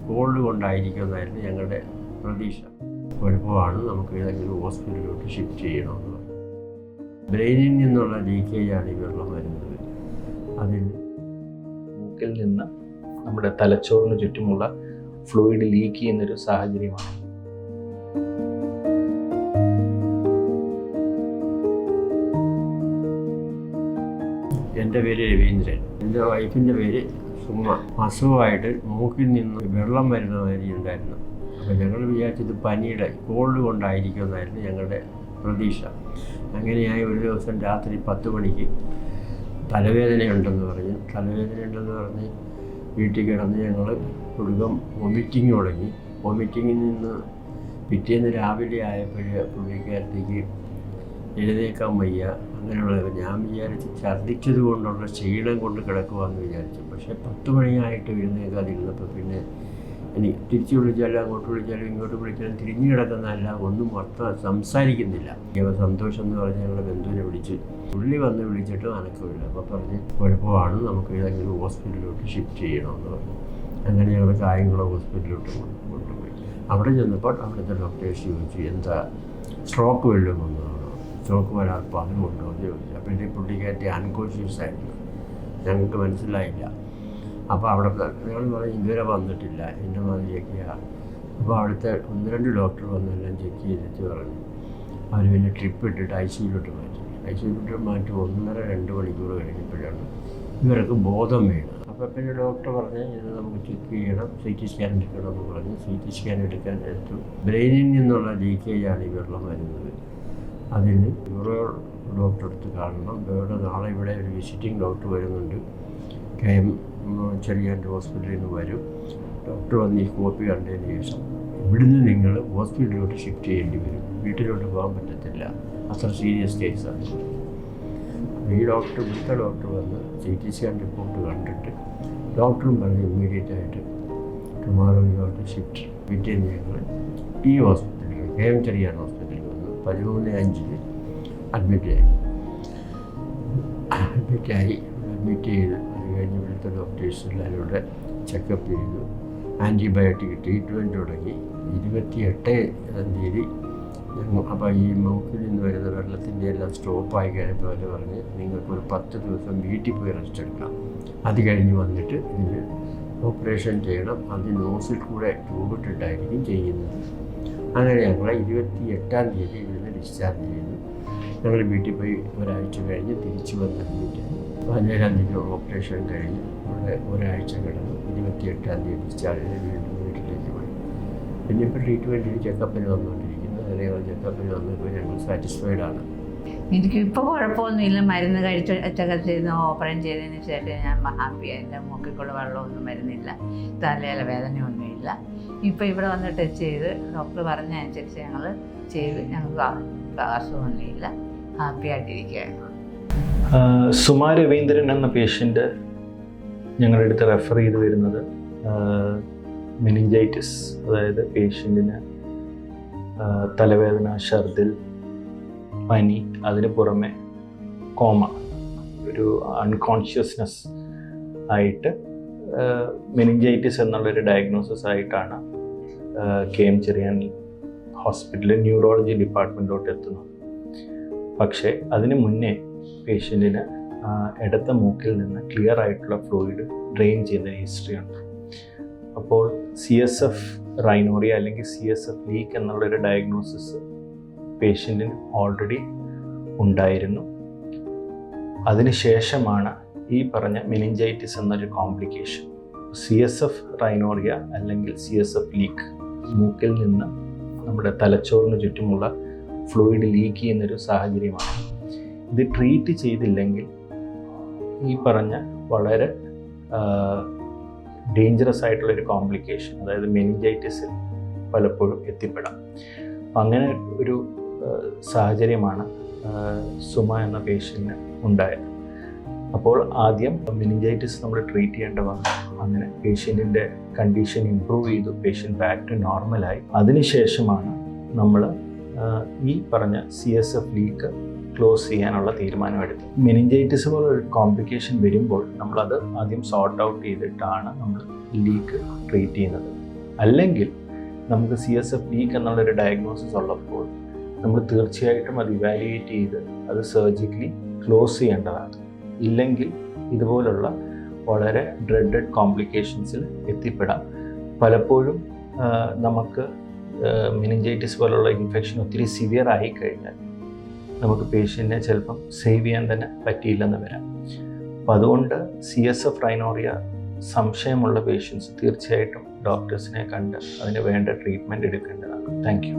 Called കൊണ്ടായിരിക്കുമെന്നായിരുന്നു ഞങ്ങളുടെ പ്രതീക്ഷ. കുഴപ്പമാണ് നമുക്ക് ഏതെങ്കിലും ഹോസ്പിറ്റലിലോട്ട് ഷിഫ്റ്റ് ചെയ്യണമെന്ന് ബ്രെയിനിൽ നിന്നുള്ള ലീക്കേജാണ് ഈ വെള്ളം വരുന്നത്. അതിൽ മൂക്കിൽ നിന്ന് നമ്മുടെ തലച്ചോറിന് ചുറ്റുമുള്ള ഫ്ലൂയിഡ് ലീക്ക് ചെയ്യുന്നൊരു സാഹചര്യമാണ്. എന്റെ പേര് രവീന്ദ്രൻ. എന്റെ വൈഫിന്റെ പേര് സുമ അസുഖമായിട്ട് മൂക്കിൽ നിന്ന് വെള്ളം വരുന്ന ഉണ്ടായിരുന്നു അപ്പോൾ ഞങ്ങൾ വിചാരിച്ചത് പനിയുടെ കോൾഡ് കൊണ്ടായിരിക്കുമെന്നായിരുന്നു ഞങ്ങളുടെ പ്രതീക്ഷ. അങ്ങനെയായി ഒരു ദിവസം രാത്രി പത്ത് മണിക്ക് തലവേദനയുണ്ടെന്ന് പറഞ്ഞ് തലവേദനയുണ്ടെന്ന് പറഞ്ഞ് വീട്ടിൽ കിടന്ന് ഞങ്ങൾ കുടുംബം വൊമിറ്റിങ് തുടങ്ങി. വൊമിറ്റിങ്ങിൽ നിന്ന് പിറ്റേന്ന് രാവിലെ ആയപ്പോഴേ പുള്ളിക്കാരത്തേക്ക് എഴുന്നേക്കാൻ വയ്യ. അങ്ങനെയുള്ളത് ഞാൻ വിചാരിച്ച് ഛർദ്ദിച്ചത് കൊണ്ടുള്ള ക്ഷീണം കൊണ്ട് കിടക്കുവാന്ന് വിചാരിച്ചു. പക്ഷേ പത്ത് മണിയായിട്ട് എഴുന്നേക്കാതിരുന്നപ്പോൾ പിന്നെ ഇനി തിരിച്ചു വിളിച്ചാലും അങ്ങോട്ട് വിളിച്ചാലും ഇങ്ങോട്ട് വിളിച്ചാലും തിരിഞ്ഞു കിടക്കുന്നതല്ല ഒന്നും മൊത്തം സംസാരിക്കുന്നില്ല. ഇവ സന്തോഷം എന്ന് പറഞ്ഞ് ഞങ്ങളുടെ ബന്ധുവിനെ വിളിച്ച് പുള്ളി വന്ന് വിളിച്ചിട്ട് അനക്കമില്ല അപ്പോൾ പറഞ്ഞ് കുഴപ്പമാണ് നമുക്ക് ഏതെങ്കിലും ഹോസ്പിറ്റലിലോട്ട് ഷിഫ്റ്റ് ചെയ്യണമെന്ന് പറഞ്ഞു. അങ്ങനെ ഞങ്ങൾ കായംകുളം ഹോസ്പിറ്റലിലോട്ട് കൊണ്ട് കൊണ്ടുപോയി. അവിടെ ചെന്നപ്പോൾ അവിടുത്തെ ഡോക്ടേഴ്സ് ചോദിച്ചു എന്താ സ്ട്രോക്ക് വല്ലതും വന്നതാണോ സ്ട്രോക്ക് വരാപ്പോൾ അതുകൊണ്ടോ എന്ന് ചോദിച്ചു. അപ്പോഴത്തെ പുള്ളിക്കാരത്തെ അൺകോൺഷ്യസ് ആയിരുന്നു ഞങ്ങൾക്ക് മനസ്സിലായില്ല. അപ്പോൾ അവിടെ ഞങ്ങൾ പറഞ്ഞു ഇതുവരെ വന്നിട്ടില്ല. എന്റെ മാതിരിയൊക്കെയാണ് അപ്പോൾ അവിടുത്തെ ഒന്ന് രണ്ട് ഡോക്ടർ വന്നെല്ലാം ചെക്ക് ചെയ്തിട്ട് പറഞ്ഞു. അവർ പിന്നെ ട്രിപ്പ് ഇട്ടിട്ട് ഐ സിയിലോട്ട് മാറ്റി. ഐ സിയിലോട്ട് മാറ്റി ഒന്നര രണ്ട് മണിക്കൂർ കഴിഞ്ഞപ്പോഴാണ് ഇവർക്ക് ബോധം വേണം അപ്പോൾ പിന്നെ ഡോക്ടർ പറഞ്ഞ് ഇത് നമുക്ക് ചെക്ക് ചെയ്യണം. സി ടി സ്കാൻ എടുക്കണം എന്ന് പറഞ്ഞ്. സി ടി സ്കാൻ എടുക്കാൻ എടുത്തു. ബ്രെയിനിൽ നിന്നുള്ള ലീക്കേജാണ് ഈ വെള്ളം അതിന് ന്യൂറോ ഡോക്ടർ അടുത്ത് കാണണം. ഇവിടെ നാളെ ഇവിടെ ഒരു വിസിറ്റിംഗ് ഡോക്ടർ വരുന്നുണ്ട്. കെ എം ചെറിയാന്റെ ഹോസ്പിറ്റലിൽ നിന്ന് വരും. ഡോക്ടർ വന്ന് ഈ കോപ്പി കണ്ടതിന് ശേഷം ഇവിടുന്ന് നിങ്ങൾ ഹോസ്പിറ്റലിലോട്ട് ഷിഫ്റ്റ് ചെയ്യേണ്ടി വരും. വീട്ടിലോട്ട് പോകാൻ പറ്റത്തില്ല. അത്ര സീരിയസ് കേസാണ്. ഈ ഡോക്ടർ ഇവിടുത്തെ ഡോക്ടർ വന്ന് സി ടി സ്കാൻ റിപ്പോർട്ട് കണ്ടിട്ട് ഡോക്ടറും പറഞ്ഞ് ഇമ്മീഡിയറ്റ് ആയിട്ട് ടുമാറോയിലോട്ട് ഷിഫ്റ്റ് പിറ്റേന്ന് ഞങ്ങൾ ഈ ഹോസ്പിറ്റലിൽ കെ എം ചെറിയാൻ ഹോസ്പിറ്റലിൽ പതിമൂന്ന് അഞ്ചിന് അഡ്മിറ്റായി അഡ്മിറ്റായി അഡ്മിറ്റ് ചെയ്ത് അത് കഴിഞ്ഞ് ഇവിടുത്തെ ഡോക്ടേഴ്സ് എല്ലാവരും കൂടെ ചെക്കപ്പ് ചെയ്തു ആന്റിബയോട്ടിക് ട്രീറ്റ്മെന്റ് തുടങ്ങി. ഇരുപത്തി എട്ടാം തീയതി അപ്പോൾ ഈ മൂക്കിൽ നിന്ന് വരുന്ന വെള്ളത്തിന്റെ എല്ലാം സ്റ്റോപ്പായി കഴിഞ്ഞപ്പോൾ അവർ പറഞ്ഞ് നിങ്ങൾക്കൊരു പത്ത് ദിവസം വീട്ടിൽ പോയി റെസ്റ്റ് എടുക്കാം അത് കഴിഞ്ഞ് വന്നിട്ട് ഇതിന് ഓപ്പറേഷൻ ചെയ്യണം. അത് നോസിൽ കൂടെ ട്യൂബിട്ടിട്ടായിരിക്കും ചെയ്യുന്നത്. അങ്ങനെ ഞങ്ങൾ ഇരുപത്തി എട്ടാം തീയതി ഇവിടുന്ന് ഡിസ്ചാർജ് ചെയ്തു. ഞങ്ങൾ വീട്ടിൽ പോയി ഒരാഴ്ച കഴിഞ്ഞ് തിരിച്ചു വന്നിട്ട് പതിനേഴാം തീയതി ഓപ്പറേഷൻ കഴിഞ്ഞ് ഇവിടെ ഒരാഴ്ച കിടന്നു. ഇരുപത്തി എട്ടാം തീയതി ഡിസ്ചാർജ് ചെയ്ത് വീണ്ടും വീട്ടിലേക്ക് പോയി. പിന്നെ ഇപ്പോൾ ട്രീറ്റ്മെന്റിന് ചെക്കപ്പിന് വന്നുകൊണ്ടിരിക്കുന്നു. അതേപോലെ ചെക്കപ്പിന് വന്നപ്പോൾ ഞങ്ങൾ സാറ്റിസ്ഫൈഡ് ആണ്. എനിക്ക് ഇപ്പോൾ കുഴപ്പമൊന്നുമില്ല. മരുന്ന് കഴിച്ചൊക്കെ ചെയ്ത് ഓപ്പറേഷൻ ചെയ്തതിന് ശേഷം ഞാൻ ഹാപ്പിയായി എന്റെ മൂക്കിക്കുള്ള വെള്ളമൊന്നും മരുന്നില്ല തലയിലെ വേദനയൊന്നുമില്ല. ഇപ്പോൾ ഇവിടെ വന്ന് ടച്ച് ചെയ്ത് ഡോക്ടർ പറഞ്ഞ അനുസരിച്ച് ഞങ്ങൾ ചെയ്ത് ഞങ്ങൾക്ക് അസുഖമൊന്നുമില്ല ഹാപ്പി ആയിട്ടിരിക്കുകയാണ്. സുമാ രവീന്ദ്രൻ എന്ന പേഷ്യന്റ് ഞങ്ങളുടെ അടുത്ത് റെഫർ ചെയ്ത് വരുന്നത് മെനിഞ്ചൈറ്റിസ് അതായത് പേഷ്യന്റിന് തലവേദന ഛർദിൽ പനി അതിന് പുറമെ കോമ ഒരു അൺകോൺഷ്യസ്നെസ് ആയിട്ട് മെനിഞ്ചൈറ്റിസ് എന്നുള്ളൊരു ഡയഗ്നോസിസ് ആയിട്ടാണ് കെ എം ചെറിയാൻ ഹോസ്പിറ്റലിൽ ന്യൂറോളജി ഡിപ്പാർട്ട്മെന്റിലോട്ട് എത്തുന്നു. പക്ഷേ അതിന് മുന്നേ പേഷ്യന്റിന് ഇടത്ത മൂക്കിൽ നിന്ന് ക്ലിയർ ആയിട്ടുള്ള ഫ്ലൂയിഡ് ഡ്രെയിൻ ചെയ്യുന്ന ഹിസ്റ്ററിയുണ്ട് അപ്പോൾ സി എസ് എഫ് റൈനോറിയ അല്ലെങ്കിൽ സി എസ് എഫ് ലീക്ക് എന്നുള്ളൊരു ഡയഗ്നോസിസ് പേഷ്യന്റിന് ഓൾറെഡി ഉണ്ടായിരുന്നു. അതിനുശേഷമാണ് ഈ പറഞ്ഞ മെനിഞ്ചൈറ്റിസ് എന്നൊരു complication. C S F rhinorrhoea അല്ലെങ്കിൽ സി എസ് എഫ് ലീക്ക്. മൂക്കിൽ നിന്ന് നമ്മുടെ തലച്ചോറിന് ചുറ്റുമുള്ള ഫ്ലൂയിഡ് ലീക്ക് ചെയ്യുന്നൊരു സാഹചര്യമാണ്. ഇത് ട്രീറ്റ് ചെയ്തില്ലെങ്കിൽ ഈ പറഞ്ഞ വളരെ ഡേഞ്ചറസ് ആയിട്ടുള്ളൊരു കോംപ്ലിക്കേഷൻ അതായത് മെനിഞ്ചൈറ്റിസിൽ പലപ്പോഴും എത്തിപ്പെടാം. അങ്ങനെ ഒരു സാഹചര്യമാണ് സുമ എന്ന പേഷ്യന്റിന് ഉണ്ടായത്. അപ്പോൾ ആദ്യം മെനിഞ്ചൈറ്റിസ് നമ്മൾ ട്രീറ്റ് ചെയ്യേണ്ട അങ്ങനെ പേഷ്യന്റിന്റെ കണ്ടീഷൻ ഇമ്പ്രൂവ് ചെയ്തു പേഷ്യന്റ് ബാക്ക് ടു നോർമലായി. അതിനുശേഷമാണ് നമ്മൾ ഈ പറഞ്ഞ C S F leak close ചെയ്യാനുള്ള തീരുമാനമെടുത്തു മെനിഞ്ചൈറ്റിസ് പോലെ ഒരു കോംപ്ലിക്കേഷൻ വരുമ്പോൾ നമ്മളത് ആദ്യം സോർട്ട് ഔട്ട് ചെയ്തിട്ടാണ് നമ്മൾ ലീക്ക് ട്രീറ്റ് ചെയ്യുന്നത്. അല്ലെങ്കിൽ നമുക്ക് സി എസ് എഫ് ലീക്ക് എന്നുള്ളൊരു ഡയഗ്നോസിസ് ഉള്ളപ്പോൾ നമ്മൾ തീർച്ചയായിട്ടും അത് ഇവാലുവേറ്റ് ചെയ്ത് അത് സർജിക്കലി ക്ലോസ് ചെയ്യേണ്ടതാണ്. ഇല്ലെങ്കിൽ ഇതുപോലുള്ള വളരെ ഡ്രെഡഡ് കോംപ്ലിക്കേഷൻസിൽ എത്തിപ്പെടാം. പലപ്പോഴും നമുക്ക് മിനിഞ്ചൈറ്റിസ് പോലുള്ള ഇൻഫെക്ഷൻ ഒത്തിരി സിവിയർ ആയി കഴിഞ്ഞാൽ നമുക്ക് പേഷ്യന്റിനെ ചിലപ്പം സേവ് ചെയ്യാൻ തന്നെ പറ്റിയില്ലെന്ന് വരാം. അപ്പം അതുകൊണ്ട് സി എസ് എഫ് റൈനോറിയ സംശയമുള്ള പേഷ്യൻസ് തീർച്ചയായിട്ടും ഡോക്ടേഴ്സിനെ കണ്ട് അതിന് വേണ്ട ട്രീറ്റ്മെന്റ് എടുക്കേണ്ടതാണ്. Thank you